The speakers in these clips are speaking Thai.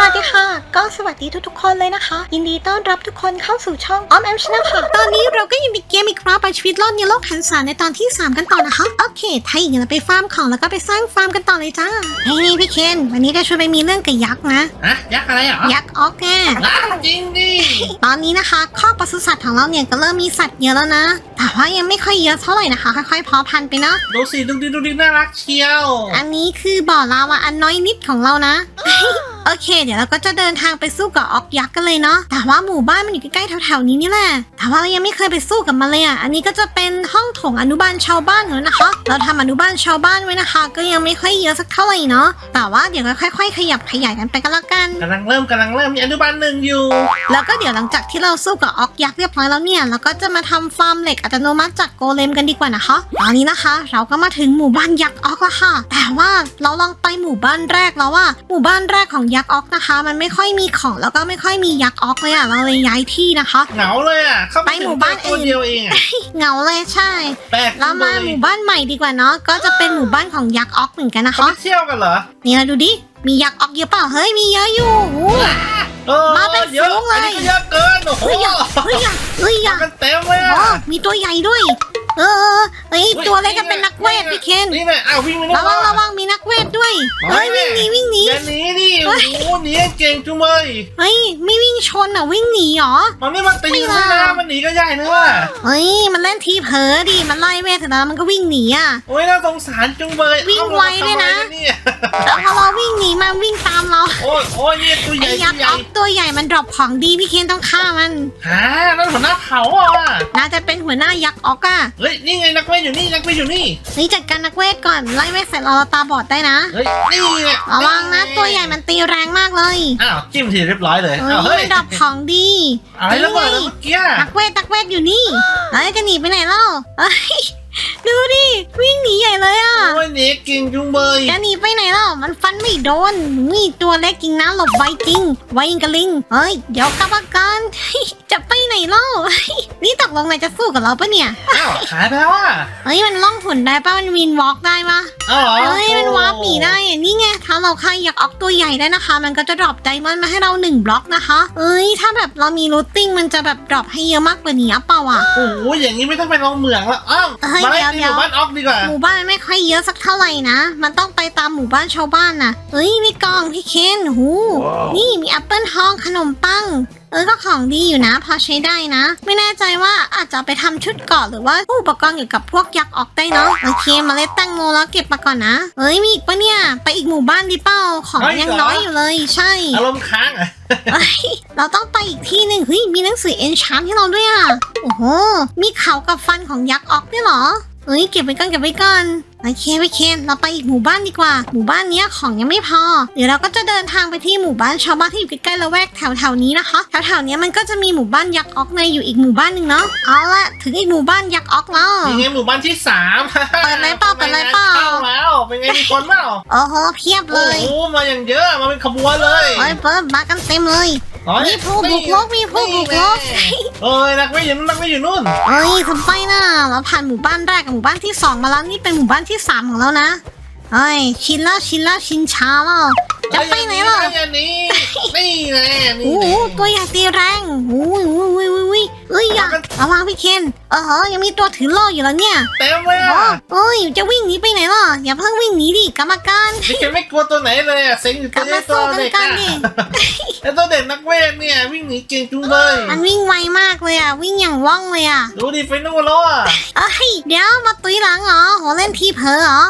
สวัสดีค่ะ ก็สวัสดีทุกๆคนเลยนะคะ ยินดีต้อนรับทุกคนเข้าสู่ช่องออมแอมชนะค่ะ ตอนนี้เราก็ยังมีเกมอีกรอบไปชีวิตรอดในโลกหันษาในตอนที่ 3 กันต่อนะคะ โอเค ถ้าอย่างนั้นเราไปฟาร์มของแล้วก็ไปสร้างฟาร์มกันต่อเลยจ้าเฮ้ยนี่พี่เคน วันนี้จะชวนไปมีเรื่องกับยักษ์นะ ฮะยักษ์อะไรเหรอยักษ์ออกแน่อ้าวจริงดิตอนนี้นะคะข้อกปศุสัตว์ของเราเนี่ยก็เริ่มมีสัตว์เยอะแล้วนะ แต่ว่ายังไม่ค่อยเยอะเท่าไหร่นะคะ ค่อยๆเพาะพันธุ์ไปเนาะ ดูสิดูดิดูดิน่ารักเชียว อันนี้คือบ่อลาวาอันน้อยนิดของเรานะ โอเคเดี๋ยวเราก็จะเดินทางไปสู้กับออกยักษ์กันเลยเนาะ แต่ว่าหมู่บ้านมันอยู่ใกล้ๆแถวๆนี้นี่แหละ แต่ว่าเรายังไม่เคยไปสู้กับมันเลยอะ อันนี้ก็จะเป็นห้องโถงอนุบาลชาวบ้านแล้วนะคะ เราทำอนุบาลชาวบ้านไว้นะคะ ก็ยังไม่ค่อยเยอะสักเท่าไหร่เนาะ แต่ว่าเดี๋ยวก็ค่อยๆ ขยับขยายกันไปก็แล้วกันกำลังเริ่มกำลังเริ่มมีอนุบาลหนึ่งอยู่ แล้วก็เดี๋ยวหลังจากที่เราสู้กับออกยักษ์เรียบร้อยแล้วเนี่ย เราก็จะมาทำฟาร์มเหล็กอัตโนมัติจากโกเลมกันดีกว่านะคะ ตอนนี้นะคะ เราก็มาถึงหมู่บ้านยักษ์ออกแล้วค่ะ แต่ว่าเราลองไปหมู่บ้านแรกแล้วว่าหมู่บ้านแรกของยักษ์ออกนะคะ มันไม่ค่อยมีของแล้วก็ไม่ค่อยมียักษ์ออกเลยอะเราเลยย้ายที่นะคะ เหงาเลยอะเข้าไปหมู่บ้านตัวอื่นเดียวเองอะเหงาเลยใช่แปลกเรามาหมู่บ้านใหม่ดีกว่าเนาะก็จะเป็นหมู่บ้านของยักษ์ออกเหมือนกันนะเขาคะไม่เที่ยวกันเหรอนี่เราดูดิมียักษ์ออกเยอะเปล่าเฮ้ยมีเยอะอยู่โอ้โหเออมาเป็นเยอะฝูงเลยอันนี้ก็เยอะเกินโอ้โหเฮ้ยยักษ์เฮ้ยยักษ์เฮ้ยยัมากษ์กันเต็มเลยโอ้อะมีตัวใหญ่ด้วย เออเออเฮ้ยตัวเล็กก็เป็นนักเวทพี่เคนนี่ไงอ้าววิ่งไปนู่นระวังระวังมีนักเวทด้วยเฮ้ยวิ่งหนีวิ่งหนีอย่าหนีดิโอ้โหหนีเก่งจุ๊เลยเฮ้ยไม่วิ่งชนอะวิ่งหนีเหรอมันไม่มาตีไม่มันมานะมันหนีก็ใหญ่นะว่ะเฮ้ยมันเล่นทีเผลอดิมันไล่เวทเสร็จแล้วมันก็วิ่งหนีอะโอ้ยน่าสงสารจุงเบยวิ่งอาไวด้วยนะทำไมเนี่ยแล้วพอเราวิ่งหนีมาวิ่งตามเราโอ้ยโอ้ยนี่ตัวใหไอ้ญ่ยัตักวษ์ใหอญ่อกตัวใหญ่มันดรอปของดีพี่เคนต้องฆ่ามันฮะนั่นหัวหน้าเผาอะน่าจะเป็นหัวหน้ายักษ์ออกอะเฮ้ยนี่ไงนักเวทอยู่นี่นักเวทอยู่นี่นี่จัดการนักเวทก่อนไล่เวทเสร็จเราเราตาบอดได้นะเฮ้ยนี่ไงระวังนะตัวใหญ่มันตีแรงมากเลยอ้าวจิ้มทีเรียบร้อยเลยเฮ้ยอ้าวเฮ้ยมันดรอปของดีอะไรแล้วเมื่อเมื่อกี้อะนักเวทนักเวทอยู่นี่แล้วจะหนีไปไหนเล่าเอ้ย ดูดิวิ่งหนีใหญ่เลยอะโอ้ยหนีเก่งจุงเบยจะหนีไปไหนเล่ามันฟันไม่โดนมีตัวเล็กจริงนะหลบไวจริง ไวยิงกระลิงเฮ้ยเดี๋ยวกลับมากันจะไปไหนเล่านี่ตกลงนายจะสู้กับเราปะเนี่ยอ้าวหายไปแล้วอะเฮ้ยมันล่องหุ่นได้ปะมันวินวอล์กได้ปะอ้าวเหรอเฮ้ยมันวาร์ปหนีได้อะนี่ไงถ้าเราฆ่าอยากออกตัวใหญ่ได้นะคะ มันก็จะดรอปไดมอนด์มาให้เราหนึ่งบล็อกนะคะเอ้ยถ้าแบบเรามีรูทติ้งมันจะแบบดรอปให้เยอะมากกว่านี้อะเปล่าอะโอ้โหอย่างนี้ไม่ต้องไปลองเหมืองแล้วอ้าวเฮ้ยมาไล่เดี๋ยวตีหมู่บ้านออกดีกว่าหมู่บ้านไม่ค่อยเยอะสักเท่าไหร่นะ มันต้องไปตามหมู่บ้านชาวบ้านนะเฮ้ยมีกล่องพี่เคนหู นี่มีแอปเปิลทองขนมปัง เออก็ของดีอยู่นะ พอใช้ได้นะ ไม่แน่ใจว่าอาจจะเอาไปทำชุดเกราะหรือว่าอุปกรณ์เกี่ยวกับพวกยักษ์ออกได้เนาะโอเคเมาเล็ดแตงโมแล้วเก็บมาก่อนนะเฮ้ยมีอีกปะเนี่ย ไปอีกหมู่บ้านดีเป้าของยังน้อยอยู่เลย ใช่อารมณ์ค้างอะเอ้ยเราต้องไปอีกที่หนึ่งเฮ้ยมีหนังสือเอนชานให้เราด้วยอะโอ้โหมีเขากับฟันของยักษ์ออกด้วยเหรอ เฮ้ยเก็บไว้ก่อนเก็บไว้ก่อนโอเคโอเคเราไปอีกหมู่บ้านดีกว่า หมู่บ้านเนี้ยของยังไม่พอ เดี๋ยวเราก็จะเดินทางไปที่หมู่บ้านชาวบ้านที่อยู่ใกล้ๆละแวกแถวๆนี้นะคะแถวๆเนี้ยมันก็จะมีหมู่บ้านยักษ์ออกในอยู่อีกหมู่บ้านหนึ่งเนาะเอาละถึงอีกหมู่บ้านยักษ์ออกแล้วนี่ไงหมู่บ้านที่สามเปิดเลยเปล่าเปิดเลยเปล่าเข้าแล้วเป็นไงมีคนเปล่าโอ้โหเพียบเลโอ้ยโหมาอย่างเยอะมาเป็นขบวนเลยเฮ้ยเปิดมากันเต็มเลย โอ้ยมีผู้บุกรุกมีผู้บุกรุกเอ้ยนักเวทอยู่นู่นนักเวทอยู่นู่นเอ้ยทำไปนะเราผ่านหมู่บ้านแรกกับหมู่บ้านที่สองมาแล้วนี่เป็นหมู่บ้านที่สามของเรานะ เอ้ยชินแล้วชินแล้วชินช้าแล้วจะไปไหนล่ะอย่าหนีนี่ไงนี่โอ้โหตัวใหญ่ตีแรงโอ้ยโอ้ยโอ้ยโอ้ยโอ้ยเอ้ยอย่าระวังพี่เคนเออเหอะยังมีตัวถือโล่อยู่แล้วเนี่ยเต็มเลยโอ้อะเอ้ยจะวิ่งหนีไปไหนล่ะอย่าเพิ่งวิ่งหนีดิกรรมการนี่แกไม่กลัวตัวไหนเลยอะเซ็งอยู่ตัวนี้ตัวเด็กกลับมาสู้กันอะดิแล้วตัวเด็กนักเวทเนี่ยวิ่งหนีเก่งจุงเลยมันวิ่งไวมากเลยอะวิ่งอย่างว่องเลยอะดูดิไปนู่นแล้วอะเอ้ยเดี๋ยวมาตุยหลังเหรอโหเล่นทีเผลอเหรอ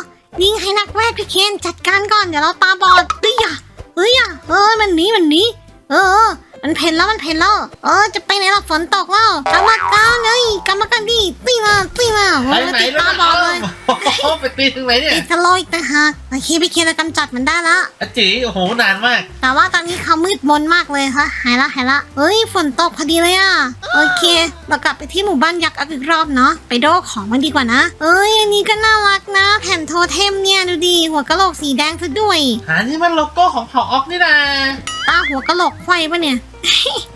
ยิงให้นักเวทพี่เคนจัดการก่อนเดี๋ยวเราตาบอดเฮ้ยอะเฮ้ยอะเออมันหนีมันหนีเออ มันเพ่นแล้วมันเพ่นแล้ว เออจะไปไหนล่ะฝนตกแล้วกรรมการเลยกรรมการดีตีมาตีมาโหไปไหนติดแล้วตาบอดเลยโอ้โหไปตีถึงไหนเนี่ยติดสโลอีกต่างหากโอเคพี่เคนเรากำจัดมันได้ละอาจีโอ้โหนานมาก แต่ว่าตอนนี้เขามืดมนมากเลยค่ะหายละหายละเฮ้ยฝนตกพอดีเลยอะโอเค เรากลับไปที่หมู่บ้านยักษ์อีกรอบเนาะไปโดของมันดีกว่านะ เอ้ยอันนี้ก็น่ารักนะ แผ่นโทเทมเนี่ยดูดีหัวกะโหลกสีแดงซะด้วยหานี่มันโลโก้ของเผ่าออกนี่นะ ตาหัวกะโหลกไขว้ปะเนี่ย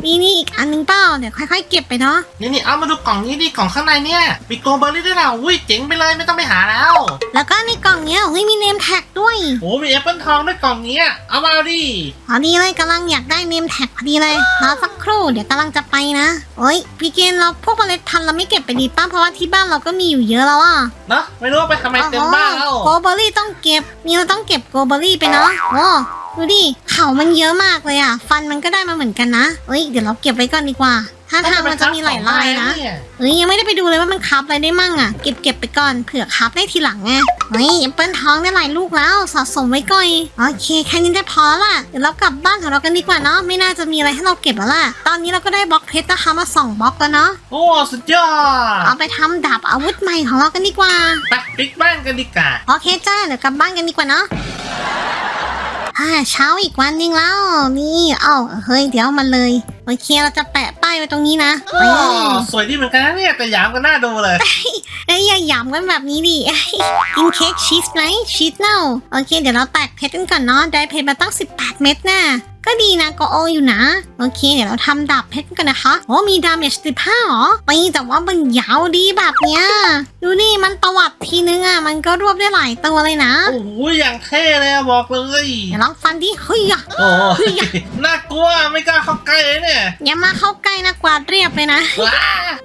นี่นี่อีกอันนึงเปล่าเดี๋ยวค่อยๆเก็บไปเนาะ นี่นี่เอามาดูกล่องนี้ดิกล่องข้างในเนี่ยมีโกเบอร์รี่ด้วยนะอุ้ยเจ๋งไปเลยไม่ต้องไปหาแล้วแล้วก็ในกล่องเนี้ยเฮ้ยมีเนมแท็กด้วยโอ้มีแอปเปิลทองด้วยกล่องเนี้ยเอามาเอาดิ พอดีเลยกำลังอยากได้เนมแท็กพอดีเลยรอสักครู่เดี๋ยวกำลังจะไปนะโอ้ยพี่เกณฑ์เราพวกเมล็ดพันธุ์เราไม่เก็บไปดีป้าเพราะว่าที่บ้านเราก็มีอยู่เยอะแล้วอะเนาะไม่รู้ว่าไปทำไมเต็มบ้านแล้วโกเบอรี่ต้องเก็บนี่เราต้องเก็บโกเบอรี่ไปเนาะโอ้ ดูดิเขามันเยอะมากเลยอะ ฟันมันก็ได้มาเหมือนกันนะเอ้ยเดี๋ยวเราเก็บไว้ก่อนดีกว่า ถ้าทางมันจะมีหลายลายนะเอ้ยยังไม่ได้ไปดูเลยว่ามันคับอะไรได้มั่งอะเก็บเก็บไปก่อนเผื่อคับได้ทีหลังไงเฮ้ยแอปเปิลท้องได้หลายลูกแล้วสะสมไว้ก่อนโอเคแค่นี้ได้พอละเดี๋ยวเรากลับบ้านของเรากันดีกว่าเนาะไม่น่าจะมีอะไรให้เราเก็บแล้วล่ะตอนนี้เราก็ได้บล็อกเพชรนะคะมาสองบล็อกแล้วเนาะโอ้สุดยอดเอาไปทำดาบอาวุธใหม่ของเรากันดีกว่าไปปิกบ้านกันดีกว่าโอเคจ้าเดี๋ยวกลับบ้านกันดีกว่าเนาะ อ่าเช้าอีกวันหนึงแล้ว นี่เอ้าเฮ้ยเดี๋ยวมันเลย โอเคเราจะแปะป้ายไว้ตรงนี้นะโอ้สวยดีเหมือนกันนะเนี่ยแต่หยามกันหน้าดูเลยเอ้ยอย่าหยำกันแบบนี้ดิกินเค้กชีสไหมชีสเน่าโอเค เดี๋ยวเราแตกเพชรกันก่อนเนาะได้เพชรมาตั้ง 18 เม็ดน่ะ ก็ดีนะก็โออยู่นะ โอเค เดี๋ยวเราทำดาบเพชรกันนะคะ โอ้มีดาเมจ15หรอไม่แต่ว่ามันยาวดีแบบเนี้ย ดูนี่มันตวัดทีนึงอะ มันก็รวบได้หลายตัวเลยนะ โอ้โหอย่างเท่เลยอะบอกเลยเดี๋ยวลองฟันดิเฮ้ยอะโอ้ยน่ากลัวไม่กล้าเข้าใกล้เลยเนี่ยอย่ามาเข้าใกล้นะกวาดเรียบเลยนะ ว้า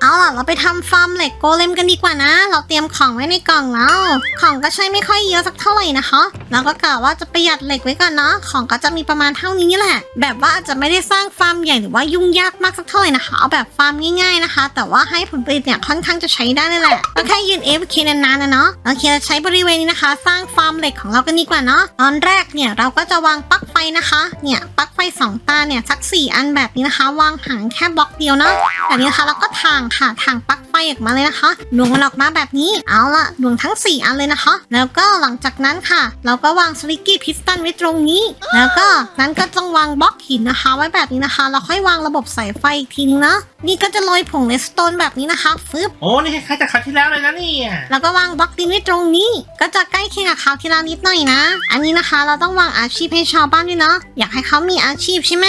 เอาล่ะเราไปทำฟาร์มเหล็กโกเลมกันดีกว่านะ เราเตรียมของไว้ในกล่องแล้ว ของก็ใช้ไม่ค่อยเยอะสักเท่าไหร่นะคะ เราก็กะว่าจะประหยัดเหล็กไว้ก่อนเนาะของก็จะมีประมาณเท่านี้แหละ แบบว่าอาจจะไม่ได้สร้างฟาร์มใหญ่หรือว่ายุ่งยากมากสักเท่าไหร่นะคะเอาแบบฟาร์มง่ายๆนะคะ แต่ว่าให้ผลผลิตเนี่ยค่อนข้างจะใช้ได้เลยแหละก็แค่ยืน AFK นานๆนะเนาะโอเคเราใช้บริเวณนี้นะคะ สร้างฟาร์มเหล็กของเรากันดีกว่าเนาะตอนแรกเนี่ยเราก็จะวางปลั๊กไฟนะคะเนี่ยปลั๊กไฟสองตาเนี่ยสักสี่อันแบบนี้นะคะ วางห่างแค่บล็อกเดียวเนาะแบบนี้นะคะแล้วก็ทางค่ะทางปลั๊กไฟออกมาเลยนะคะดวงมันออกมาแบบนี้เอาละดวงทั้ง 4 อันเลยนะคะ แล้วก็หลังจากนั้นค่ะ เราก็วางสลิกกี้พิสตันไว้ตรงนี้ แล้วก็นั้นก็ต้องวางบล็อกหินนะคะ ไว้แบบนี้นะคะ แล้วค่อยวางระบบสายไฟอีกทีนึงเนาะนี่ก็จะโรยผงเลสโตนแบบนี้นะคะฟึบโอ้ นี่คล้ายๆจากคราวที่แล้วเลยนะเนี่ยแล้วก็วางบล็อกดินไว้ตรงนี้ ก็จะใกล้เคียงกับคราวที่แล้วนิดหน่อยนะ อันนี้นะคะเราต้องวางอาชีพให้ชาวบ้านด้วยเนาะ อยากให้เขามีอาชีพใช่ไหม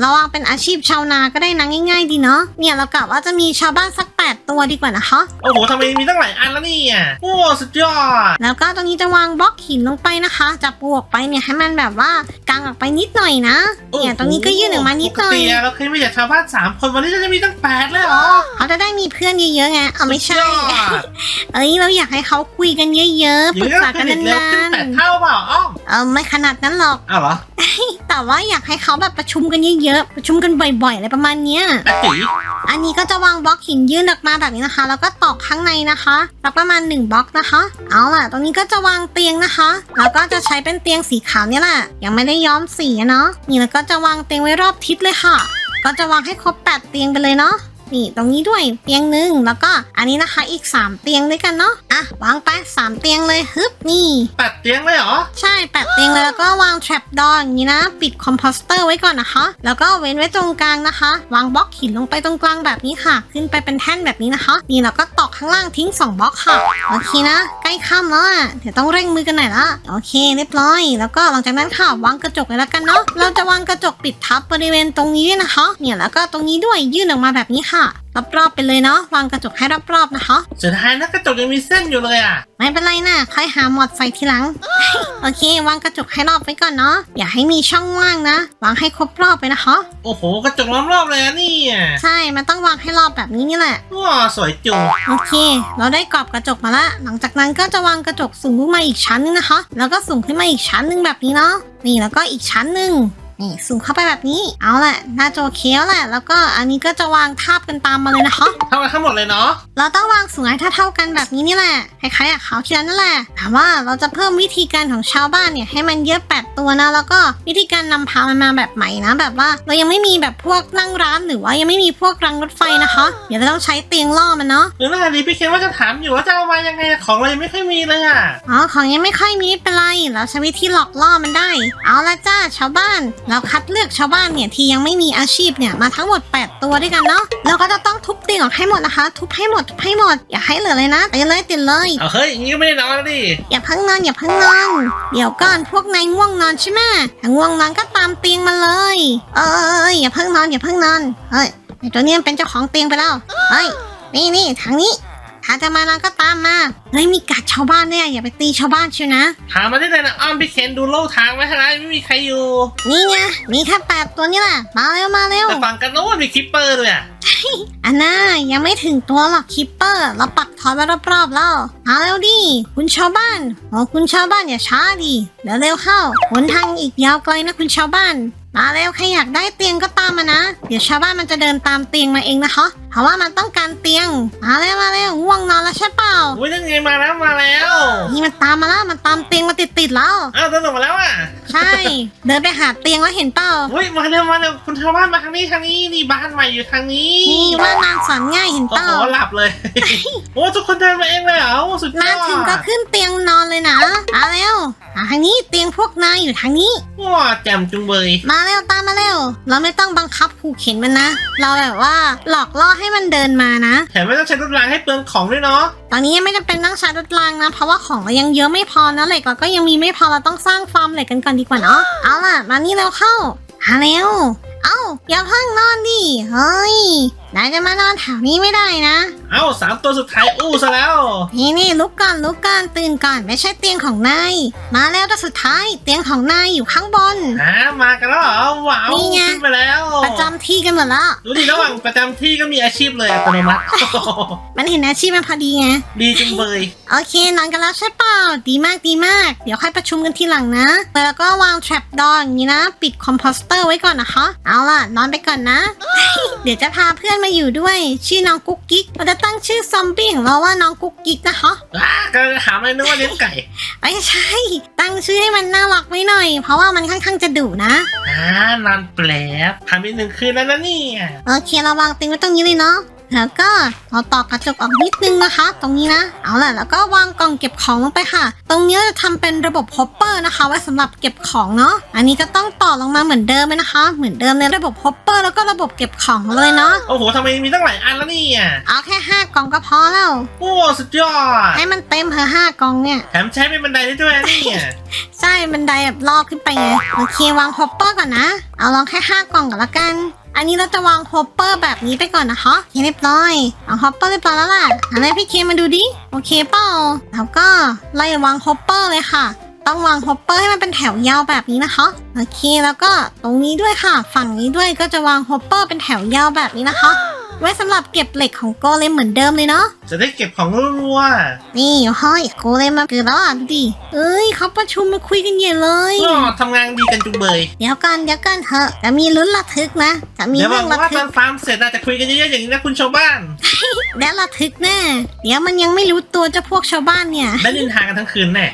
เราวางเป็นอาชีพชาวนาก็ได้นะง่าย ๆ ดีเนาะ เนี่ยเรากะว่าจะมีชาวบ้านสัก8ตัวดีกว่านะคะ โอ้โหทำไมมีตั้งหลายอันแล้วเนี่ย โอ้ สุดยอด แล้วก็ตรงนี้จะวางบล็อกหินลงไปนะคะจะปูออกไปเนี่ยให้มันแบบว่ากางออกไปนิดหน่อยนะเนี่ยตรงนี้ก็ยื่นออกมานิดหน่อยปกติอะเราเคยมีจากชาวบ้านสามคนวันนี้จะมีตั้งแปดเลยเหรอเขาจะได้มีเพื่อนเยอะๆไงเอาไม่ใช่สุดยอดเอ้ยเราอยากให้เขาคุยกันเยอะๆอปรึย่างกนี้ก็ษาผกันลิตเร็วขึ้นนานแปดเท่าเปล่าอ้อมๆเออไม่ขนาดนั้นหรอกอ้าวเหรอแต่ว่าอยากให้เขาแบบประชุมกันเยอะๆประชุมกันบ่อยๆอะไรประมาณเนี้ยแปดจีอันนี้ก็จะวางบล็อกหินยื่นออกมาแบบนี้นะคะ แล้วก็ตอกข้างในนะคะสักประมาณ1บล็อกนะคะ เอาล่ะ ตรงนี้ก็จะวางเตียงนะคะ แล้วก็จะใช้เป็นเตียงสีขาวเนี่ยแหละ ยังไม่ได้ย้อมสีอะเนาะ นี่แล้วก็จะวางเตียงไว้รอบทิศเลยค่ะ ก็จะวางให้ครบ 8 เตียงไปเลยเนาะ นี่ตรงนี้ด้วยเตียงหนึ่งแล้วก็อันนี้นะคะอีก 3 เตียงด้วยกันเนาะอะวางไป3เตียงเลยฮึบนี่แปดเตียงเลยเหรอ ใช่แปะเตียงเลยแล้วก็วาง trap door อย่างนี้นะ ปิดคอมโพสเตอร์ไว้ก่อนนะคะ แล้วก็เว้นไว้ตรงกลางนะคะ วางบล็อกหินลงไปตรงกลางแบบนี้ค่ะ ขึ้นไปเป็นแท่นแบบนี้นะคะ นี่แล้วก็ตอกข้างล่างทิ้ง 2บล็อกค่ะโอเคนะใกล้ค่ำแล้วอะเดี๋ยวต้องเร่งมือกันหน่อยละโอเคเรียบร้อย แล้วก็หลังจากนั้นค่ะวางกระจกเลยแล้วกันเนาะเราจะวางกระจกปิดทับบริเวณตรงนี้ด้วยนะคะ เนี่ยแล้วก็ตรงนี้ด้วยยื่นออกมาแบบนี้ค่ะรอบๆไปเลยเนาะวางกระจกให้รอบๆนะคะเสียดายนะกระจกยังมีเส้นอยู่เลยอะ ไม่เป็นไรนะค่อยหาหมอดใส่ทีหลัง โอเค วางกระจกให้รอบไว้ก่อนเนาะอย่าให้มีช่องว่างนะวางให้ครบรอบไปนะคะ โอ้โหกระจกล้อมรอบเลยอะเนี่ยใช่ มันต้องวางให้รอบแบบนี้นี่แหละ ว้าสวยจุงโอเค เราได้กรอบกระจกมาละ หลังจากนั้นก็จะวางกระจกสูงขึ้นมาอีกชั้นนึงนะคะ แล้วก็สูงขึ้นมาอีกชั้นหนึ่งแบบนี้เนาะ นี่แล้วก็อีกชั้นหนึ่ง นี่สูงเข้าไปแบบนี้ เอาแหละน่าจะโอเคแล้วแหละ แล้วก็อันนี้ก็จะวางทาบกันตามมาเลยนะคะ เท่ากันทั้งหมดเลยเนาะ เราต้องวางสูงให้เท่าๆกันแบบนี้นี่แหละคล้ายๆกับเขาวที่แล้วนั่นแหละถามว่าเราจะเพิ่มวิธีการของชาวบ้านเนี่ยให้มันเยอะแปดตัวนะ แล้วก็วิธีการนำพามันมาแบบใหม่นะ แบบว่าเรายังไม่มีแบบพวกนั่งร้านหรือว่ายังไม่มีพวกรังรถไฟนะคะ เดี๋ยวเราต้องใช้เตียงล่อมันเนาะ หรือว่าดีพี่เคนว่าจะถามอยู่ว่าจะเอามายังไงอะของเรายังไม่ค่อยมีเลยอะ อ๋อ ของยังไม่ค่อยมีไม่เป็นไร เราใช้วิธีหลอกล่อมันได้ เอาละจ้าชาวบ้านเราคัดเลือกชาวบ้านเนี่ยที่ยังไม่มีอาชีพเนี่ยมาทั้งหมด 8 ตัวด้วยกันเนาะเราก็จะต้องทุบเตียงออกให้หมดนะคะ ทุบให้หมดทุบให้หมดอย่าให้เหลือเลยนะติดเลยติดเลยเอาเฮ้ยอย่างงี้ก็ไม่ได้นอนแล้วดิอย่าเพิ่งนอนอย่าเพิ่งนอนเดี๋ยวก่อนพวกนายง่วงนอนใช่ไหมถ้าง่วงนอนก็ตามเตียงมาเลย เอ้ยอย่าเพิ่งนอนอย่าเพิ่งนอนเฮ้ยไอตัวเนี้ยเป็นเจ้าของเตียงไปแล้วเฮ้ยนี่นี่ทางนี้ ถ้าจะมานอนก็ตามมาเฮ้ยมีกัดชาวบ้านเนี่ยอย่าไปตีชาวบ้านเชียวนะถามมาได้เลยนะอ้อมพี่เคนดูโลกทางไว้ให้นะไม่มีใครอยู่ นี่ไงมีแค่แปดตัวนี่แหละมาเร็วมาเร็วแต่ฝั่งกันโน้นมีคิปเปอร์ด้วยอะอันน่ายังไม่ถึงตัวหรอกคิปเปอร์ เราปักทอยไว้รอบๆแล้วมาเร็วดิคุณชาวบ้านโอ้คุณชาวบ้านอย่าช้าดิเดี๋ยวเร็วเข้าหนทางอีกยาวไกลนะคุณชาวบ้าน มาเร็วใครอยากได้เตียงก็ตามมานะ เดี๋ยวชาวบ้านมันจะเดินตามเตียงมาเองนะคะเพ ราะว่ามันต้องการเตียง มาเร็วมาเร็วง่วงนอนแล้วใช่เปล่าอุ้ยนั่นไงมาแล้วมาแล้วนี่มันตามมาแล้วมันตามเตียงมาติดๆแล้ว อ้าวเดินออกมาแล้วอะใช่ เดินไปหาเตียงแล้วเห็นเปล่าอุ้ยมาเร็วมาเร็วคุณชาวบ้านมาทางนี้ทางนี้นี่บ้านใหม่อยู่ทางนี้นี่ว่านางสอนง่ายเห็นโอ้เปล่าโหหลับเลย โอ้ทุกคนเดินมาเองเลยเหรอโอ้สุดยมาอดถึงก็ขึ้นเตียงนอนเลยนะมาเร็วมาทางนี้เตียงพวกนายอยู่ทางนี้ ว้าแจ่มจุงเบยมาเร็วตามมาเร็ว เราไม่ต้องบังคับขู่เข็นมันนะ เราแบบว่าหลอกล่อให้มันเดินมานะ แถมไม่ต้องใช้รถรางให้เปลืองของด้วยเนาะ ตอนนี้ยังไม่จำเป็นต้องใช้รถรางนะ เพราะว่าของเรายังเยอะไม่พอนะเหล็กเราก็ยังมีไม่พอเราต้องสร้างฟาร์มเหล็กกันก่อนดีกว่าเนาะ เอาล่ะ มานี่เร็วเข้ามาเร็ว เอ้าอย่าเพิ่งนอนดิ เฮ้ยนายจะมานอนแถวนี้ไม่ได้นะ เอ้าสามตัวสุดท้ายอู้ซะแล้ว นี่นี่ลุกก่อนลุกก่อนตื่นก่อนไม่ใช่เตียงของนาย มาแล้วตัวสุดท้ายเตียงของนายอยู่ข้างบนหามากันแล้วเหรอว้าวนี่ไง ขึ้นไปแล้วประจำที่กันหมดแล้วดูดิระหว่างประจำที่ก็มีอาชีพเลยอัตโนมัติ มันเห็นอาชีพมันพอดีไง ดีจุงเบยโอเคนอนกันแล้วใช่เปล่า ดีมากดีมาก เดี๋ยวค่อยประชุมกันทีหลังนะ แล้วก็วาง trap door อย่างนี้นะ ปิดคอมโพสเตอร์ไว้ก่อนนะคะ เอาล่ะ นอนไปก่อนนะ เดี๋ยวจะพาเพื่อนมาอยู่ด้วย ชื่อน้องกุ๊กกิ๊กเราจะตั้งชื่อซอมบี้ของเราว่าน้องกุ๊กกิ๊กนะคะว้าก็จะถามเลยนึกว่าเลี้ยงไก่ไม่ใช่ ตั้งชื่อให้มันน่ารักไว้หน่อย เพราะว่ามันค่อนข้างจะดุนะอ่านานแปลบทำอีกหนึ่งคืนแล้วนะเนี่ยโอเคเราวางเตียงไว้ตรงนี้เลยเนาะ แล้วก็เราตอกกระจกออกนิดนึงนะคะ ตรงนี้นะ เอาล่ะแล้วก็วางกล่องเก็บของลงไปค่ะ ตรงนี้เราจะทำเป็นระบบฮอปเปอร์นะคะ ไว้สำหรับเก็บของเนาะ อันนี้ก็ต้องต่อลงมาเหมือนเดิมเลยนะคะ เหมือนเดิมในระบบฮอปเปอร์แล้วก็ระบบเก็บของเลยเนาะ โอ้โหทำไมมีตั้งหลายอันแล้วเนี่ยเอาแค่ห้ากล่องก็พอแล้ว โอ้สุดยอด ให้มันเต็มเพอห้ากล่องเนี่ยแถมใช้เป็นบันไดได้ด้วยนะเนี่ยใช่บันไดแบบลอกขึ้นไปไงโอเควางฮอปเปอร์ก่อนนะ เอาลองแค่ห้ากล่องก่อนละกัน อันนี้เราจะวางฮอปเปอร์แบบนี้ไปก่อนนะคะเคเรียบร้อยเอาฮอปเปอร์เรียบร้อยแล้วล่ะอันนี้พี่เคมาดูดิโอเคเปล่าแล้วก็ไล่วางฮอปเปอร์เลยค่ะ ต้องวางฮอปเปอร์ให้มันเป็นแถวยาวแบบนี้นะคะโอเคแล้วก็ตรงนี้ด้วยค่ะ ฝั่งนี้ด้วยก็จะวางฮอปเปอร์เป็นแถวยาวแบบนี้นะคะ ไว้สำหรับเก็บเหล็กของโกเลมเหมือนเดิมเลยเนาะ จะได้เก็บของรัวนี่ห้อยโกเลมมาเกิดแล้วอะดูดิเอ้ยเขาประชุมมาคุยกันใหญ่เลยๆก็ทำงานดีกันจุงเบยเดี๋ยวกันเดี๋ยวกันเถอะจะมีลุ้นระทึกนะจะมีเดี๋ยวหเรื่วัองงระว่าทึตอก นฟาร์มเสร็จอาจจะคุยกันเยอะๆอย่างนี้นะคุณชาวบ้าน และระทึกแน่เดี๋ยวมันยังไม่รู้ตัวเจ้าพวกชาวบ้านเนี่ย ได้ดินทางกันทั้งคืนแน่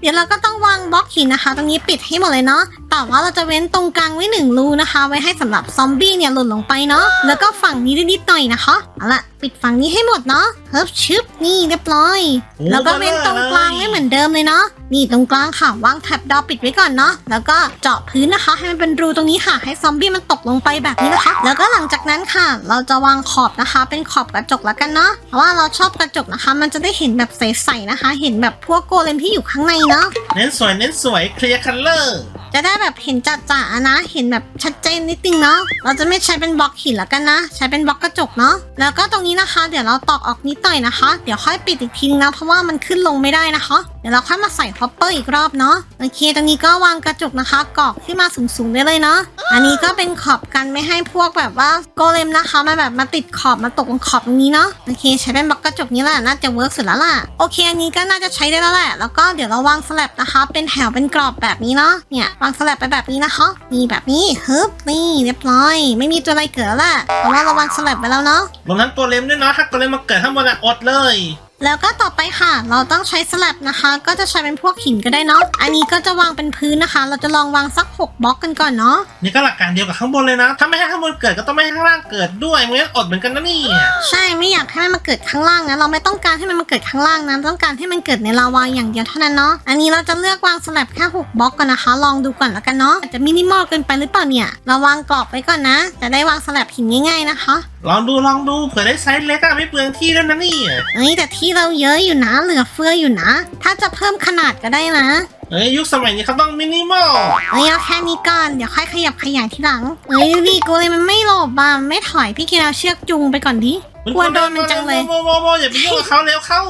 เดี๋ยวเราก็ต้องวางบล็อกหินนะคะ ตรงนี้ปิดให้หมดเลยเนาะแต่ว่าเราจะเว้นตรงกลางไว้หนึ่งรูนะคะ ไว้ให้สำหรับซอมบี้เนี่ยหล่นลงไปเนาะแล้วก็ฝั่งนี้นิดๆหน่อยนะคะเอาละปิดฝั่งนี้ให้หมดเนาะเฮิบชึบนี่เรียบร้อย โอ้แล้วก็เว้นตรงกลางไว้เหมือนเดิมเลยเนาะนี่ตรงกลางค่ะวางแท็บดอปิดไว้ก่อนเนาะแล้วก็เจาะพื้นนะคะ ให้มันเป็นรูตรงนี้ค่ะ ให้ซอมบี้มันตกลงไปแบบนี้นะคะ แล้วก็หลังจากนั้นค่ะ เราจะวางขอบนะคะ เป็นขอบกระจกแล้วกันเนาะเพราะว่าเราชอบกระจกนะคะ มันจะได้เห็นแบบใสๆนะคะ เห็นแบบพวกโกเลมที่อยู่ข้างในเนาะ เน้นสวยเน้นสวยเคลียร์คัลเลอร์ จะได้แบบเห็นจัดๆอะนะ เห็นแบบชัดเจนนิดนึงเนาะ เราจะไม่ใช้เป็นบล็อกหินแล้วกันนะ ใช้เป็นบล็อกกระจกเนาะ แล้วก็ตรงนี้นะคะ เดี๋ยวเราตอกออกนิดหน่อยนะคะ เดี๋ยวค่อยปิดอีกทีนึงนะเพราะว่ามันขึ้นลงไม่ได้นะคะ เดี๋ยวเราค่อยมาใส่ฮอปเปอร์อีกรอบเนาะโอเค ตรงนี้ก็วางกระจกนะคะกรอกขึ้นมาสูงๆได้เลยเนาะอันนี้ก็เป็นขอบกันไม่ให้พวกแบบว่าโกเลมนะคะมาแบบมาติดขอบมาตกตรงขอบตรงนี้เนาะโอเค ใช้เป็นบล็อกกระจกนี้แหละน่าจะเวิร์กสุดแล้วล่ะโอเค อันนี้ก็น่าจะใช้ได้แล้วแหละแล้วก็เดี๋ยวเราวางสลับนะคะ เป็นแถวเป็นกรอบแบบนี้เนาะเนี่ยวางสลับไปแบบนี้นะคะนี่แบบนี้ฮึบนี่เรียบร้อย ไม่มีตัวอะไรเกิดแล้วแหละเพราะว่าเราวางสลับไปแล้วเนาะรวมทั้งตัวเล็มด้วยเนาะถ้าตัวเล็มมาเกิดข้างบนอะอดเลย แล้วก็ต่อไปค่ะ เราต้องใช้สลับนะคะ ก็จะใช้เป็นพวกหินก็ได้เนาะ อันนี้ก็จะวางเป็นพื้นนะคะ เราจะลองวางสัก 6บล็อกกันก่อนเนาะ นี่ก็หลักการเดียวกับข้างบนเลยนะ ถ้าไม่ให้ข้างบนเกิดก็ต้องไม่ให้ข้างล่างเกิดด้วยไม่งั้นอดเหมือนกันนะเนี่ยใช่ ไม่อยากให้มันมาเกิดข้างล่างนะ เราไม่ต้องการให้มันมาเกิดข้างล่างนะ ต้องการให้มันเกิดในลาวาอย่างเดียวเท่านั้นเนาะ อันนี้เราจะเลือกวางสลับแค่6บล็อกก่อนนะคะ ลองดูก่อนแล้วกันเนาะ อาจจะมินิมอลเกินไปหรือเปล่าเนี่ย เราวางกรอบไว้ก่อนนะ จะได้วางสลับหินง่าย ๆนะคะ ลองดูลองดูเผื่อได้ไซส์เล็กอะไม่เปลืองที่ด้วยนะเนี่ยเอ้ยแต่ที่เราเยอะอยู่นะ เหลือเฟืออยู่นะ ถ้าจะเพิ่มขนาดก็ได้นะ เอ้ยยุคสมัยนี้เขาต้องมินิมอลเอ้ยเอาแค่นี้ก่อน เดี๋ยวค่อยขยับขยายทีหลัง เอ้ยดีกูเลยมันไม่หลบอะไม่ถอยพี่เคนเอาเชือกจูงไปก่อนดิกลัวโดนมันจังเลยโมโมโมอย่าไปยุ่งกับเขาเร็วเข้า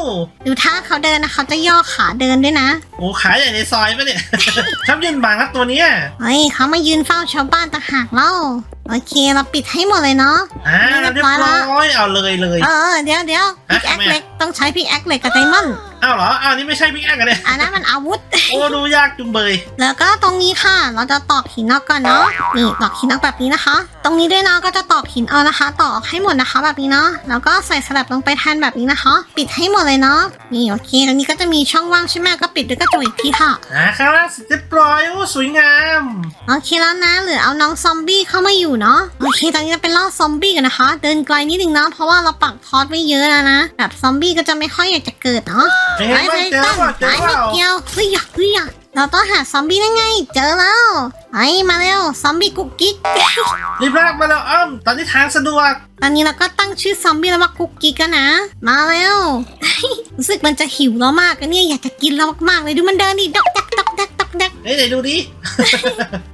ดูถ้าเขาเดินนะเขาจะย่อขาเดินด้วยนะ โอ้ขาใหญ่ในซอยปะเนี่ยชอบยืนบังครับตัวเนี้ยเฮ้ยเขามายืนเฝ้าชาวบ้านต่างหากเล่าโอเคเราปิดให้หมดเลยเนาะอ่าเรีเรียยบบร้ร้อยละอยเอาเลยเลย เออเดี๋ยวเดี๋ยวพิกแอคทำไมอะเหล็กต้องใช้พิกแอคเหล็กกับไดมอนด์ อ้าวเหรออ้าวนี่ไม่ใช่พิกแอคกันเลยอันนั้นมันอาวุธ โอ้ดูยากจุงเบย แล้วก็ตรงนี้ค่ะ เราจะตอกหินออกก่อนเนาะนี่ตอกหินออกแบบนี้นะคะ ตรงนี้ด้วยเนาะก็จะตอกหินเอานะคะตอกออกให้หมดนะคะแบบนี้เนาะแล้วก็ใส่สลับลงไปแทนแบบนี้นะคะ ปิดให้หมดเลยเนาะนี่โอเคตรงนี้ก็จะมีช่องว่างใช่ไหมก็ปิดด้วยกระจกอีกทีค่ะอ่าข้างล่างเสร็จเรียบร้อยโอ้สวยงามโอเคแล้วนะเหลือเอาน้องซอมบี้เข้ามาอยู่เนาะโอเคตอนนี้เราไปล่อซอมบี้กันนะคะ เดินไกลนิดนึงเนาะเพราะว่าเราปักทอสไว้เยอะแล้วนะแบบซอมบี้ก็จะไม่ค่อยอยากจะเกิดเนาะเป็นไงบ้างเจอตั้งเปล่าเจอไอ้เปไม่ล่าเกี่ยวเฮ้ยอยากเฮ้ยอยากเราต้องหาซอมบี้ได้ไง เจอแล้วไอ้มาเร็วซอมบี้กุ๊กกิ๊กรีบลากมาแล้วอ้อมตอนนี้ทางสะดวกตอนนี้เราก็ตั้งชื่อซอมบี้แล้วว่ากุ๊กกิ๊กกันนะ มาแล้วรู้สึกมันจะหิวแล้วมากอะเนี่ยอยากจะกินเรามากๆเลยดูมันเดินดิดอกแดกดอก แดกดอกแดกเฮ้ยไหนดูดิ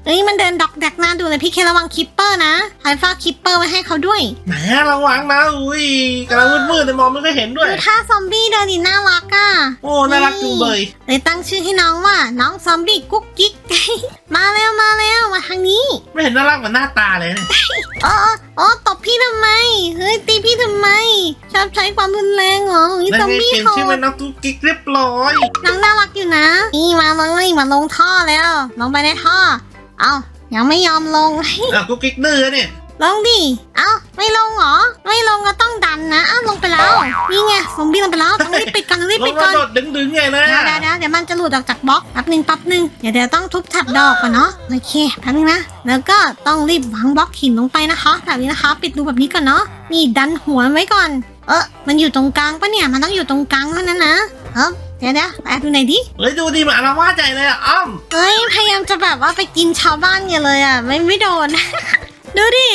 เอ้ยมันเดินดอกแดกหน้าดูเลยพี่เคระวังคิปเปอร์นะไฮฟ้าคิปเปอร์ไว้ให้เขาด้วยไหนอะระวังนะ อุ้ยกำลังมืดๆเลยมองไม่ค่อยเห็นด้วย ดูท่าซอมบี้เดินดิน่ารักอะโอ้ น่ารักจุงเบยเลยตั้งชื่อให้น้องว่า น้องซอมบี้กุ๊กกิ๊ก มาแล้วมาแล้วมาทางนี้ ไม่เห็นน่ารักเหมือนหน้าตาเลยเนี่ยอ๋ออ๋อตบพี่ทำไม เฮ้ยตีพี่ทำไม ชอบใช้ความรุนแรงเหรอเฮ้ยนั่ซอนมไงบี้เปลี่ยนเขาชื่อเป็นน้องตุ๊กกิ๊กเรียบร้อย น้องน่ารักอยู่นะ นี่มาเลยมาลงท่อแล้ว ลงไปในท่อ เอายังไม่ยอมลง อะกุ๊กกิ๊กดื้อเนี่ยลงดิ เอาไม่ลงเหรอ ไม่ลงก็ต้องดันนะ เอาลงไปแล้ว นี่ไงซอมบี้ลงไปแล้ว ต้องรีบปิดกันรีบลปิงดมาก่อน โดดดึงๆใหญ่เลยเดี๋ยวอะเดี๋ยวเดี๋ยวเดี๋ยวมันจะหลุดออกจากบล็อกแป๊บหนึ่งแป๊บหนึ่งเดี๋ยวเดี๋ยวต้องทุบแท็บดอกก่อนเนาะโอเคแป๊บนึงนะแล้วก็ต้องรีบวางบล็อกหินลงไปนะคะแบบนี้นะคะ ปิดรูแบบนี้ก่อนเนาะนี่ดันหัวมันไว้ก่อน เออมันอยู่ตรงกลางปะเนี่ยมันต้องอยู่ตรงกลางเท่านั้นนะเออ เดี๋ยวเดี๋ยวแอบดูหน่อยดิ เฮ้ยดูดิมันอารวาสใหญ่เลยอะอ้อมเอ้ย พยายามจะแบบว่าไปกินชาวบ้านเนี่ยเลยอะ ไม่ไม่โดน ดูดิ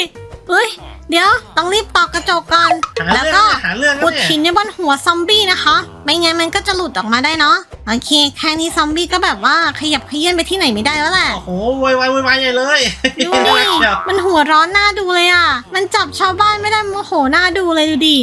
เฮ้ย เดี๋ยวต้องรีบตอกกระจกก่อน หาแล้วเรื่องก็เนี่ยหาเรื่องอุนะดเนี่ยหินในบนหัวซอมบี้นะคะ ไม่งั้นมันก็จะหลุดออกมาได้เนาะโอเคแค่นี้ซอมบี้ก็แบบว่าขยับขยื่นไปที่ไหนไม่ได้แล้วแหละ โอ้โหวายวายวายใหญ่เลยดูดิเชียวมันหัวร้อนหน้าดูเลยอะ มันจับชาวบ้านไม่ได้โมโหหน้าดูเลยดูดิ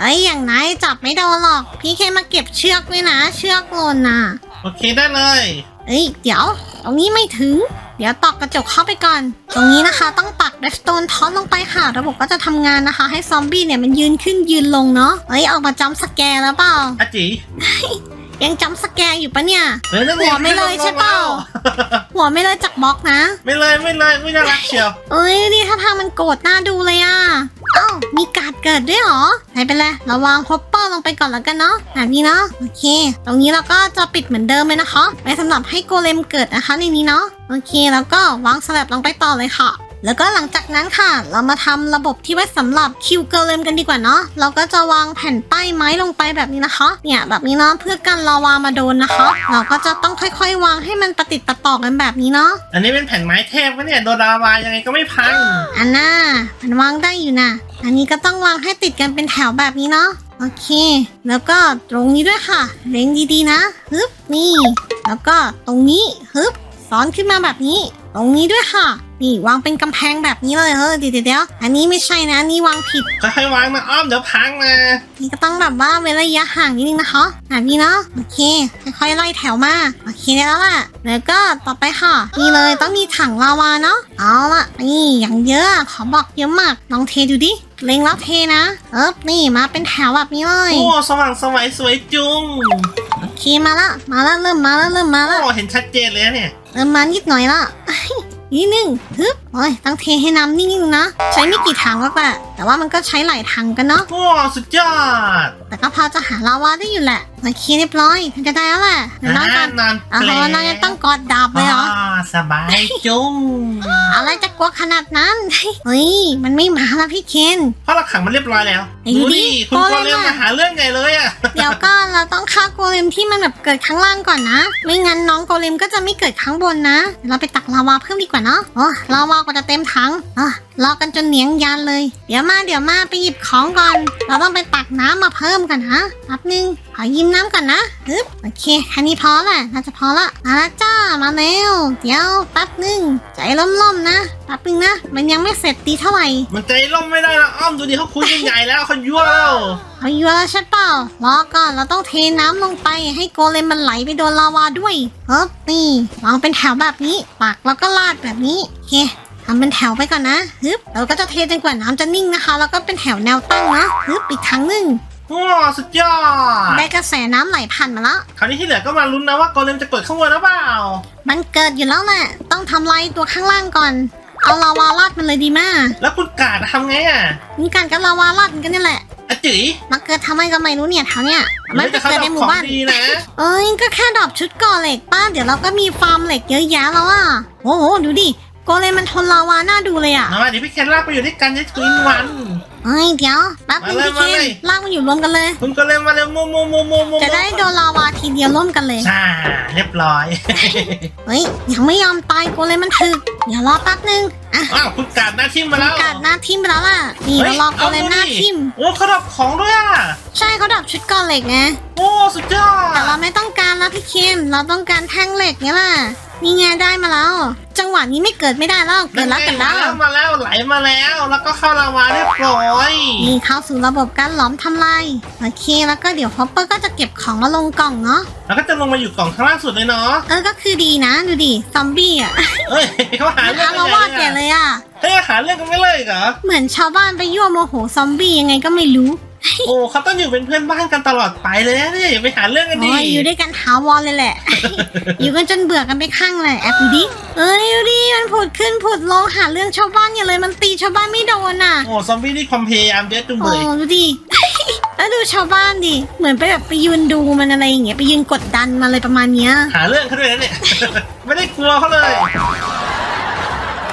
ไอ้ยอย่างนายจับไม่โดนหรอก พี่แค่มาเก็บเชือกไว้นะ เชือกหล่นน่ะ โอเคได้เลย เอ้ย เดี๋ยว ตรงนี้ไม่ถึง เดี๋ยวตอกกระจกเข้าไปก่อน ตรงนี้นะคะ ต้องปักเดสโตนท็อตลงไปค่ะ ระบบก็จะทำงานนะคะ ให้ซอมบี้เนี่ยมันยืนขึ้นยืนลงเนาะเอ้ยออกมาจำสแกร์แล้วเปล่าอาจิยังจำสแกร์อยู่ปะเนี่ยเฮ้ยนั่นงหัวไม่เลยใช่เปล่าหัวไม่เลยจากบล็อกนะ ไม่เลยไม่เลยไม่น่ารักเชียวเอ้ยนี่ถ้าทางมันโกรธหน้าดูเลยอะเอ้ามีการ์ดเกิดด้วยเหรอไหนเป็นไรเราวางฮอปเปอร์ลงไปก่อนแล้วกันเนาะแบบนี้เนาะโอเค ตรงนี้เราก็จะปิดเหมือนเดิมเลยนะคะไว้สำหรับให้โกเลมเกิดนะคะในนี้เนาะ โอเคแล้วก็วางสลับลงไปต่อเลยค่ะ แล้วก็หลังจากนั้นค่ะ เรามาทำระบบที่ไว้สำหรับคิวเกเลมกันดีกว่าเนาะเราก็จะวางแผ่นป้ายไม้ลงไปแบบนี้นะคะ เนี่ยแบบนี้เนาะเพื่อกันลาวามาโดนนะคะ เราก็จะต้องค่อยๆ วางให้มันประติดประต่อกันแบบนี้เนาะอันนี้เป็นแผ่นไม้เทพวะเนี่ยโดนดาวายังไงก็ไม่พังอันน่ามันวางได้อยู่นะอันนี้ก็ต้องวางให้ติดกันเป็นแถวแบบนี้เนาะโอเค แล้วก็ตรงนี้ด้วยค่ะ เล็งดีๆนะฮึบนี่ แล้วก็ตรงนี้ฮึบ ซ้อนขึ้นมาแบบนี้ ตรงนี้ด้วยค่ะ นี่วางเป็นกำแพงแบบนี้เลยเฮ้ยเดี๋ยวเดี๋ยวอันนี้ไม่ใช่นะอันนี้วางผิด ค่อยๆวางนะอ้อมเดี๋ยวพังนะนี่ก็ต้องแบบว่าเว้นระยะห่างนิดนึงนะคะแบบนี้เนาะโอเคค่อยๆไล่แถวมาโอเคได้แล้วล่ะแล้วก็ต่อไปค่ะนี่เลยต้องมีถังลาวาเนาะเอาละนี่อย่างเยอะขอบอกเยอะมากลองเทดูดิ เล็งแล้วเทนะเอ๊บนี่มาเป็นแถวแบบนี้เลย โอ้สว่างสวัยสวยจุงโอเคมาละ มาละเริ่มมาละเริ่มมาละโอ้เห็นชัดเจนเลยนะเนี่ยเริ่มมานิดหน่อยละนิดนึงฮึบโอ้ยต้องเทให้น้ำนิ่งๆนะ ใช้ไม่กี่ถังก็แต่ แต่ว่ามันก็ใช้หลายถังกันเนาะโอ้สุดยอด แต่ก็พอจะหาลาวาได้อยู่แหละโอเคเรียบร้อยจะได้แล้วแหละเดี๋ยวน้องกันนานอ๋อแปลน้องยังต้องกอดดาบเลยเหรออ่าสบายจุงอะไรจะกลัวขนาดนั้น เฮ้ย มันไม่มาแล้วพี่เคนเพราะเราขังมันเรียบร้อยแล้วไอ้ดูดิคุณโกโกเลมเลมอะมาหาเรื่องใหญ่เลยอะ เดี๋ยวก็เราต้องฆ่าโกเลมที่มันแบบเกิดข้างล่างก่อนนะ ไม่งั้นน้องโกเลมก็จะไม่เกิดข้างบนนะเดี๋ยวเราไปตักลาวาเพิ่มดีกว่าเนาะ โอ้ลาวาก็จะเต็มถังอะ รอกันจนเหนียงยานเลย เดี๋ยวมาเดี๋ยวมาไปหยิบของก่อน เราต้องไปตักน้ำมาเพิ่มกันฮะแป๊บนึงขอยิ้มน้ำก่อนนะฮึบโอเคแค่นี้พอแหละน่าจะพอละมาแล้วจ้ามาแล้วเดี๋ยวแป๊บนึงใจล่มๆนะแป๊บนึงนะมันยังไม่เสร็จดีเท่าไหร่ มันใจล่มไม่ได้ละอ้อมดูดิเขาคุยใหญ่ๆแล้วเขายั่วแล้วเอาอยู่แล้วใช่เปล่ารอก่อนเราต้องเทน้ำลงไป ให้โกเลมมันไหลไปโดนลาวาด้วยเฮ้บนี่วางเป็นแถวแบบนี้ปักแล้วก็ลาดแบบนี้โอเค ทำเป็นแถวไปก่อนนะฮึบเราก็จะเทจนกว่าน้ำจะนิ่งนะคะ แล้วก็เป็นแถวแนวตั้งนะฮึบอีกครั้งหนึ่งว้าวสุดยอด ได้กระแสน้ำไหลผ่านมาแล้ว คราวนี้ที่เหลือก็มาลุ้นนะว่าโกเลมจะเกิดข้างบนหรือเปล่า มันเกิดอยู่แล้วแหละต้องทำลายตัวข้างล่างก่อน เอาลาวาลาดมันเลยดีมากแล้วคุณกาดทำไงอะมีการกับลาวาลาดมันกันนี่แหละอะจื๋ยมาเกิดทำไมก็ไม่รู้เนี่ยแถวเนี้ยมันไปจะเขาเกิดดในอกหขมู่องบ้านดีนะ เอ้ยก็แค่ดรอปชุดก่อเหล็กป้าเดี๋ยวเราก็มีฟาร์มเหล็กเยอะแยะแล้วอะโอ้โหดูดิโก เลมมันทนลาวาน่าดูเลยอะเอามาเดี๋ยวพี่เคนลากไปอยู่ด้วยกันจะทวินวันเอ้ยเดี๋ยวแป๊บนึงมาเลยพี่เคนมาเลยลากมันอยู่รวมกันเลย คุณโกเลมมาเร็วโมโมโมโมโมจะได้โดนลาวาทีเดียวร่วมกันเลยใช่เรียบร้อยเฮ้ยยังไม่ยอมตายโกเลมมันถึกเดี๋ยวรอแป๊บนึงอะอ้าวคุณกาดหน้าทิมมาแล้วกาดหน้าทิมไปแล้วล่ะนี่ฮ้เรายรอโกเลมหน้าทิมโอ้เขาดอกของด้วยอะใช่เขาดรอปชุดก่อเหล็กไงโอ้สุดยอดแต่เราไม่ต้องการแล้วพี่เคนเราต้องการแท่งเหล็กเนี่ยแหละ นี่ไงได้มาแล้ว จังหวะนี้ไม่เกิดไม่ได้แล้วเกิดแล้วเกิดแล้วมาแล้วไหลมาแล้ว แล้วก็เข้าลาวาเรียบร้อยนี่เข้าสู่ระบบการหลอมทำลายโอเคแล้วก็เดี๋ยวฮอปเปอร์ก็จะเก็บของมาลงกล่องเนาะแล้วก็จะลงมาอยู่กล่องข้างล่างสุดเลยเนาะเออก็คือดีนะดูดิซอมบี้อะเอ้ยเขาหาเรื่องอารวาสแกเลยอะเฮ้ยหาเรื่องกันไม่เลยเหรอเหมือนชาวบ้านไปยั่วโมโหซอมบี้ยังไงก็ไม่รู้ โอ้เขาต้องอยู่เป็นเพื่อนบ้านกันตลอดไปเลยนะเนี่ยอย่าไปหาเรื่องกันดิโอ้ยอยู่ด้วยกันถาวรเลยแหละ อยู่กันจนเบื่อกันไปข้างเลยแอบดูดิเอ้ยดูดิมันผุดขึ้นผุดลงหาเรื่องชาวบ้านอย่าเลยมันตีชาวบ้านไม่โดนอะโอ้ซอมบี้นี่ความพยายามเยอะจุงเลโอ้ยดูดิ แล้วดูชาวบ้านดิเหมือนไปแบบไปยืนดูมันอะไรอย่างเงี้ยไปยืนกดดันมาเลยประมาณเนี้ย หาเรื่องเขาด้วยนะเนี่ย ไม่ได้กลัวเขาเลย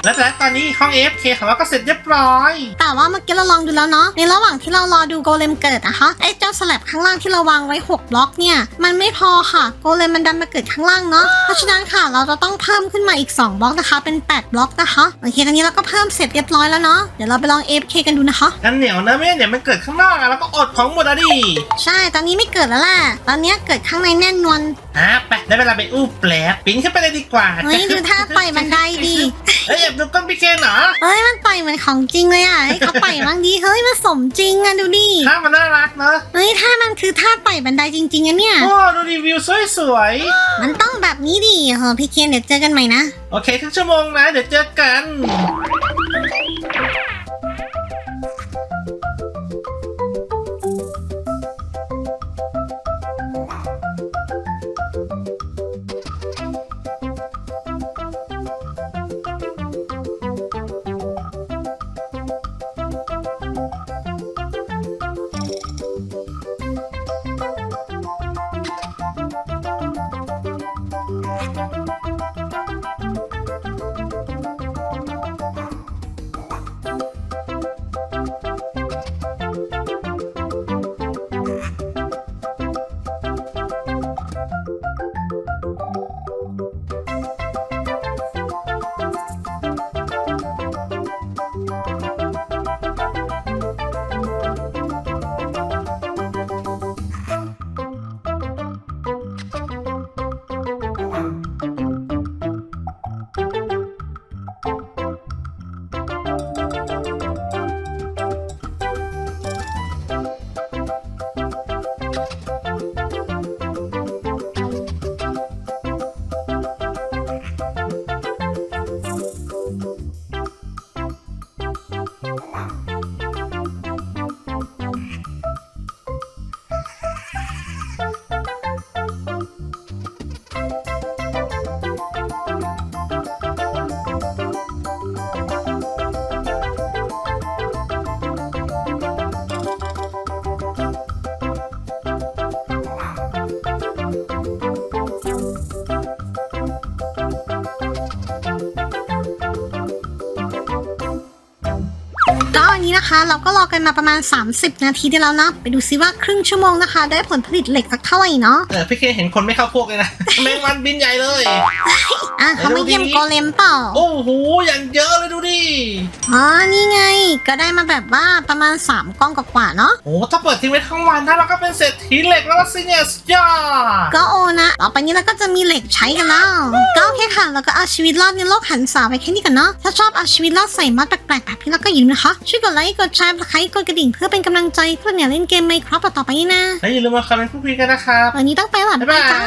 และแต่ตอนนี้ห้อง AFK ของเราก็เสร็จเรียบร้อย แต่ว่าเมื่อกี้เราลองดูแล้วเนาะในระหว่างที่เรารอดูโกเลมเกิดนะคะไอ้เจ้าสลับข้างล่างที่เราวางไว้6บล็อกเนี่ยมันไม่พอค่ะโกเลมมันดันมาเกิดข้างล่างเนาะเพราะฉะนั้นค่ะเราจะต้องเพิ่มขึ้นมาอีก 2บล็อกนะคะ เป็น 8บล็อกนะคะโอเคตอนนี้เราก็เพิ่มเสร็จเรียบร้อยแล้วเนาะเดี๋ยวเราไปลอง AFK กันดูนะคะกันเหนียวนะไม่งั้นเดี๋ยวมันเกิดข้างนอกอะแล้วก็อดของหมดอะดิใช่ตอนนี้ไม่เกิดแล้วแหละตอนเนี้ยเกิดข้างในแน่นอน อะไปได้เวลาไปอู้แปลกปีนขึ้นไปเลยดีกว่าเฮ้ยดูท่าไต่บันไดดิเฮ้ยแอบดูก้นพี่เคนเหรอเฮ้ยมันไต่เหมือนของจริงเลยอะให้เขาไต่บ้างดีเฮ้ยมันสมจริงอะดูดิท่ามันน่ารักเนอะเฮ้ยถ้ามันคือท่าไต่บันไดจริงๆอะเนี่ย โอ้ดูรีวิวสวยมันต้องแบบนี้ดิเฮ้อพี่เคนเดี๋ยวเจอกันใหม่นะๆโอเคครึ่งชั่วโมงนะ เดี๋ยวเจอกัน นะคะ เราก็รอกันมาประมาณ 30 นาทีได้แล้วนะไปดูซิว่าครึ่งชั่วโมงนะคะ ได้ผลผลิตเหล็กสักเท่าไหร่เนาะเออพี่เคเห็นคนไม่เข้าพวกเลยนะ แมงวันบินใหญ่เลย อะเขามาเยี่ยมโกเลมเปล่า โอ้โห อย่างเยอะเลยดูดิ อ๋อ นี่ไง ก็ได้มาแบบว่าประมาณ 3กล้องกว่าๆเนาะ โอ้ ถ้าเปิดทิ้งไว้ทั้งวันนะเราก็เป็นเศรษฐีเหล็กแล้วล่ะสิเนี่ยสุดยอดก็โอนะต่อไปนี้เราก็จะมีเหล็กใช้กันแล้ว ก็โอเคค่ะแล้วก็เอาชีวิตรอดในโลกหันษาไปแค่นี้ก่อนเนาะ ถ้าชอบเอาชีวิตรอดใส่มัดแปลกๆแบบนี้แล้วก็อย่าลืมนะคะ ช่วยกดไลค์ กดแชร์กดไลค์กดกระดิ่งเพื่อเป็นกำลังใจเพื่อเนี่ยเล่นเกมไมครับต่อๆไปนี่นะและอย่าลืมมาคอมเมนต์พูดคุยกันนะครับวันนี้ต้องไปแล้วบ๊ายบายจ้า